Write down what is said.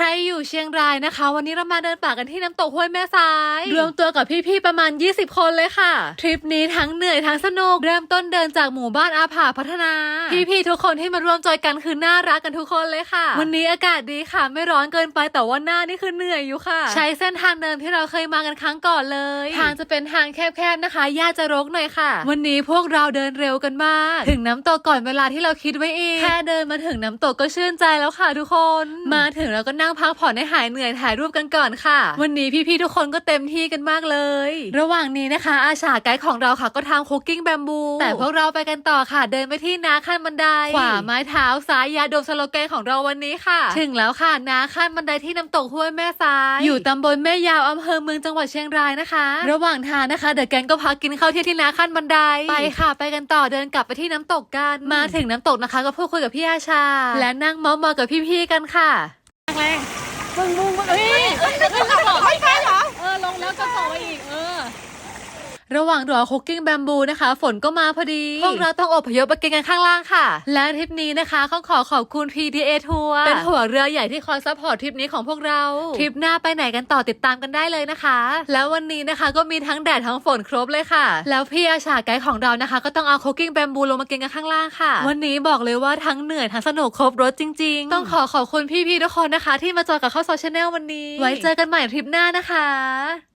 ใครอยู่เชียงรายนะคะ วันนี้เรามาเดินป่ากันที่น้ำตกห้วยแม่สาย รวมตัวกับพี่ๆประมาณ 20 คนเลยค่ะ ทริปนี้ทั้งเหนื่อยทั้งสนุกเริ่มต้นเดินจากหมู่บ้านอาภาพัฒนา พี่ๆทุกคนที่มาร่วมจอยกันคือน่ารักกันทุกคนเลยค่ะ วันนี้อากาศดีค่ะไม่ร้อนเกินไปแต่ว่าหน้านี่คือเหนื่อยอยู่ค่ะ ใช้เส้นทางเดิมที่เราเคยมากันครั้งก่อนเลย ทางจะเป็นทางแคบๆนะคะย่าจะรกหน่อยค่ะ วันนี้พวกเราเดินเร็วกันมาก ถึงน้ำตกก่อนเวลาที่เราคิดไว้อีกแค่เดินมาถึงน้ำตกก็ชื่นใจแล้วค่ะ ทุกคน มาถึงเราก็นั่งพักผ่อนให้หายเหนื่อยถ่ายรูปกันก่อนค่ะ วันนี้พี่ๆทุกคนก็เต็มที่กันมากเลย ระหว่างนี้นะคะ อาชาไกด์ของเราค่ะก็ทำคุกกิ้งแบมบู แต่พวกเราไปกันต่อค่ะ เดินไปที่นาขั้นบันได ขวาไม้เท้าซ้ายยาดมสโลแกนของเราวันนี้ค่ะ ถึงแล้วค่ะนาขั้นบันไดที่น้ำตกห้วยแม่สาย อยู่ตำบลแม่ยาวอำเภอเมืองจังหวัดเชียงรายนะคะ ระหว่างทางนะคะเดอะแกนก็พักกินข้าวเที่ยงที่นาขั้นบันไดไปค่ะ ไปกันต่อเดินกลับไปที่น้ำตกกัน มาถึงน้ำตกนะคะ ก็พูดคุยกับพี่อาชา และนั่งเมาส์มอยกับพี่ๆกันค่ะ มึงมึงมึงเอ้ยเฮ้ยจะต่อไม่ใช่เหรอ เออ ลงแล้วก็ต่อไปอีก เออ ระหว่างรอคุกกิ้งแบมบูนะคะ ฝนก็มาพอดี พวกเราต้องอพยพไปกินกันข้างล่างค่ะ และทริปนี้นะคะต้องขอขอบคุณ PDA ทัวร์เป็นหัวเรือใหญ่ที่คอยซัพพอร์ตทริปนี้ของพวกเรา ทริปหน้าไปไหนกันต่อติดตามกันได้เลยนะคะ แล้ววันนี้นะคะก็มีทั้งแดดทั้งฝนครบเลยค่ะ แล้วพี่อาชาไกด์ของเรานะคะ ก็ต้องเอาคุกกิ้งแบมบูลงมากินกันข้างล่างค่ะ วันนี้บอกเลยว่าทั้งเหนื่อยทั้งสนุกครบรถจริง ๆ ต้องขอขอบคุณพี่ๆทุกคนนะคะ ที่มาจอยกับข้าวซอยชาแนลวันนี้ ไว้เจอกันใหม่ทริปหน้านะคะ